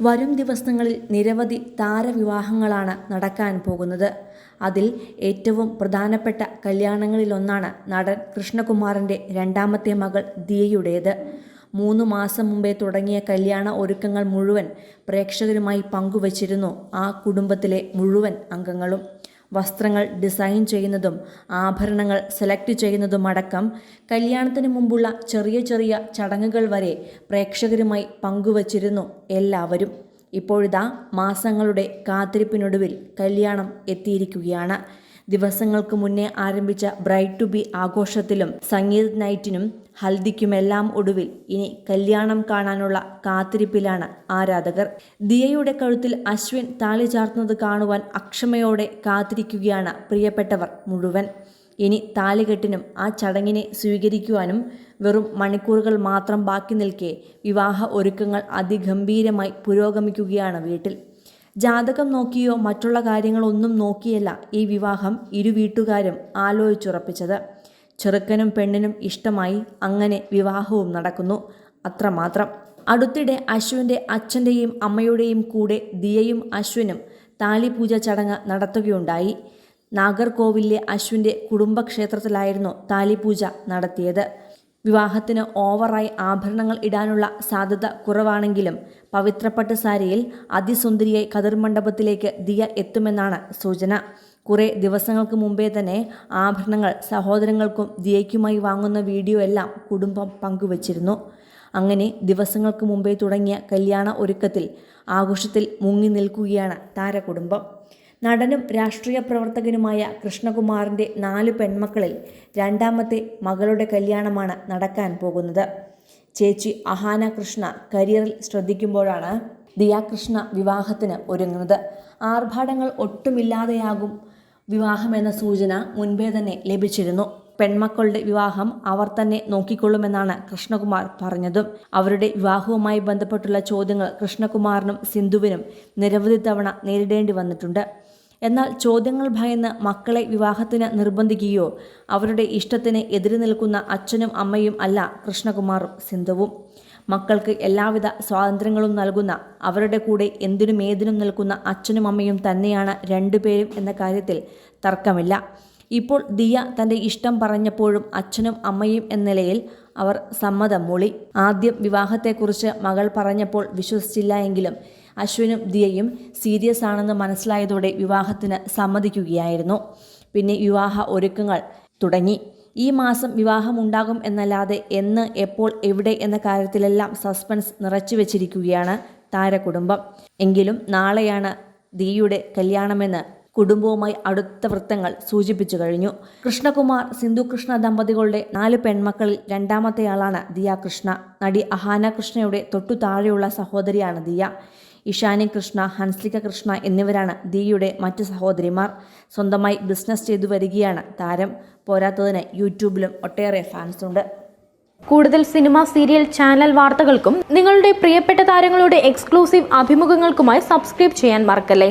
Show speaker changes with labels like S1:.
S1: വരും ദിവസങ്ങളിൽ നിരവധി താരവിവാഹങ്ങളാണ് നടക്കാൻ പോകുന്നത്. അതിൽ ഏറ്റവും പ്രധാനപ്പെട്ട കല്യാണങ്ങളിലൊന്നാണ് നടൻ കൃഷ്ണകുമാറിന്റെ രണ്ടാമത്തെ മകൾ ദിയയുടേത്. മൂന്ന് മാസം മുമ്പേ തുടങ്ങിയ കല്യാണ ഒരുക്കങ്ങൾ മുഴുവൻ പ്രേക്ഷകരുമായി പങ്കുവച്ചിരുന്നു ആ കുടുംബത്തിലെ മുഴുവൻ അംഗങ്ങളും. വസ്ത്രങ്ങൾ ഡിസൈൻ ചെയ്യുന്നതും ആഭരണങ്ങൾ സെലക്ട് ചെയ്യുന്നതും അടക്കം കല്യാണത്തിന് മുമ്പുള്ള ചെറിയ ചെറിയ ചടങ്ങുകൾ വരെ പ്രേക്ഷകരുമായി പങ്കുവച്ചിരുന്നു എല്ലാവരും. ഇപ്പോഴിതാ മാസങ്ങളുടെ കാത്തിരിപ്പിനൊടുവിൽ കല്യാണം എത്തിയിരിക്കുകയാണ്. ദിവസങ്ങൾക്ക് മുന്നേ ആരംഭിച്ച ബ്രൈറ്റ് ടു ബി ആഘോഷത്തിലും സംഗീത നൈറ്റിനും ഹൽദിക്കുമെല്ലാം ഒടുവിൽ. ഇനി കല്യാണം കാണാനുള്ള കാത്തിരിപ്പിലാണ് ആരാധകർ. ദിയയുടെ കഴുത്തിൽ അശ്വിൻ താളി ചാർത്തുന്നത് കാണുവാൻ അക്ഷമയോടെ കാത്തിരിക്കുകയാണ് പ്രിയപ്പെട്ടവർ മുഴുവൻ. ഇനി താലികെട്ടിനും ആ ചടങ്ങിനെ സ്വീകരിക്കുവാനും വെറും മണിക്കൂറുകൾ മാത്രം ബാക്കി നിൽക്കെ വിവാഹ ഒരുക്കങ്ങൾ അതിഗംഭീരമായി പുരോഗമിക്കുകയാണ് വീട്ടിൽ. ജാതകം നോക്കിയോ മറ്റുള്ള കാര്യങ്ങളൊന്നും നോക്കിയല്ല ഈ വിവാഹം ഇരു വീട്ടുകാരും ആലോചിച്ചുറപ്പിച്ചത്. ചെറുക്കനും പെണ്ണിനും ഇഷ്ടമായി അങ്ങനെ വിവാഹവും നടക്കുന്നു. അത്രമാത്രം. അടുത്തിടെ അശ്വിന്റെ അച്ഛന്റെയും അമ്മയുടെയും കൂടെ ദിയയും അശ്വിനും താലിപൂജ ചടങ്ങ് നടത്തുകയുണ്ടായി. നാഗർകോവിലെ അശ്വിന്റെ കുടുംബക്ഷേത്രത്തിലായിരുന്നു താലിപൂജ നടത്തിയത്. വിവാഹത്തിന് ഓവറായി ആഭരണങ്ങൾ ഇടാനുള്ള സാധ്യത കുറവാണെങ്കിലും പവിത്രപ്പട്ട് സാരിയിൽ അതിസുന്ദരിയായി കതിർമണ്ഡപത്തിലേക്ക് ദിയ എത്തുമെന്നാണ് സൂചന. കുറേ ദിവസങ്ങൾക്ക് മുമ്പേ തന്നെ ആഭരണങ്ങൾ സഹോദരങ്ങൾക്കും ദിയയ്ക്കുമായി വാങ്ങുന്ന വീഡിയോ എല്ലാം കുടുംബം പങ്കുവച്ചിരുന്നു. അങ്ങനെ ദിവസങ്ങൾക്ക് മുമ്പേ തുടങ്ങിയ കല്യാണ ഒരുക്കത്തിൽ ആഘോഷത്തിൽ മുങ്ങി നിൽക്കുകയാണ് താരകുടുംബം. നടനും രാഷ്ട്രീയ പ്രവർത്തകനുമായ കൃഷ്ണകുമാറിന്റെ നാല് പെൺമക്കളിൽ രണ്ടാമത്തെ മകളുടെ കല്യാണമാണ് നടക്കാൻ പോകുന്നത്. ചേച്ചി അഹാന കൃഷ്ണ കരിയറിൽ ശ്രദ്ധിക്കുമ്പോഴാണ് ദിയാകൃഷ്ണ വിവാഹത്തിന് ഒരുങ്ങുന്നത്. ആർഭാടങ്ങൾ ഒട്ടുമില്ലാതെയാകും വിവാഹമെന്ന സൂചന മുൻപേ തന്നെ ലഭിച്ചിരുന്നു. പെൺമക്കളുടെ വിവാഹം അവർ തന്നെ നോക്കിക്കൊള്ളുമെന്നാണ് കൃഷ്ണകുമാർ പറഞ്ഞതും. അവരുടെ വിവാഹവുമായി ബന്ധപ്പെട്ടുള്ള ചോദ്യങ്ങൾ കൃഷ്ണകുമാറിനും സിന്ധുവിനും നിരവധി തവണ നേരിടേണ്ടി വന്നിട്ടുണ്ട്. എന്നാൽ ചോദ്യങ്ങൾ ഭയന്ന് മക്കളെ വിവാഹത്തിന് നിർബന്ധിക്കുകയോ അവരുടെ ഇഷ്ടത്തിന് എതിര് നിൽക്കുന്ന അച്ഛനും അമ്മയും അല്ല കൃഷ്ണകുമാറും സിന്ധുവും. മക്കൾക്ക് എല്ലാവിധ സ്വാതന്ത്ര്യങ്ങളും നൽകുന്ന അവരുടെ കൂടെ എന്തിനും ഏതിനും നിൽക്കുന്ന അച്ഛനും അമ്മയും തന്നെയാണ് രണ്ടുപേരും എന്ന കാര്യത്തിൽ തർക്കമില്ല. ഇപ്പോൾ ദിയ തന്റെ ഇഷ്ടം പറഞ്ഞപ്പോഴും അച്ഛനും അമ്മയും എന്ന നിലയിൽ അവർ സമ്മതം മൂളി. ആദ്യം വിവാഹത്തെക്കുറിച്ച് മകൾ പറഞ്ഞപ്പോൾ വിശ്വസിച്ചില്ല എങ്കിലും അശ്വിനും ദിയയും സീരിയസ് ആണെന്ന് മനസ്സിലായതോടെ വിവാഹത്തിന് സമ്മതിക്കുകയായിരുന്നു. പിന്നെ വിവാഹ ഒരുക്കങ്ങൾ തുടങ്ങി. ഈ മാസം വിവാഹമുണ്ടാകും എന്നല്ലാതെ എന്ന് എപ്പോൾ എവിടെ എന്ന കാര്യത്തിലെല്ലാം സസ്പെൻസ് നിറച്ചു വെച്ചിരിക്കുകയാണ് താരകുടുംബം. എങ്കിലും നാളെയാണ് ദിയുടെ കല്യാണമെന്ന് കുടുംബവുമായി അടുത്ത വൃത്തങ്ങൾ സൂചിപ്പിച്ചു കഴിഞ്ഞു. കൃഷ്ണകുമാർ സിന്ധു കൃഷ്ണ ദമ്പതികളുടെ നാല് പെൺമക്കളിൽ രണ്ടാമത്തെയാളാണ് ദിയ കൃഷ്ണ. നടി അഹാന കൃഷ്ണയുടെ തൊട്ടു താഴെയുള്ള സഹോദരിയാണ് ദിയ. ഇഷാനി കൃഷ്ണ ഹൻസ്ലിക കൃഷ്ണ എന്നിവരാണ് ദിയുടെ മറ്റ് സഹോദരിമാർ. സ്വന്തമായി ബിസിനസ് ചെയ്തു വരികയാണ് താരം. പോരാത്തതിന് യൂട്യൂബിലും ഒട്ടേറെ ഫാൻസ് ഉണ്ട്.
S2: കൂടുതൽ സിനിമ സീരിയൽ ചാനൽ വാർത്തകൾക്കും നിങ്ങളുടെ പ്രിയപ്പെട്ട താരങ്ങളുടെ എക്സ്ക്ലൂസീവ് അഭിമുഖങ്ങൾക്കുമായി സബ്സ്ക്രൈബ് ചെയ്യാൻ മറക്കല്ലേ?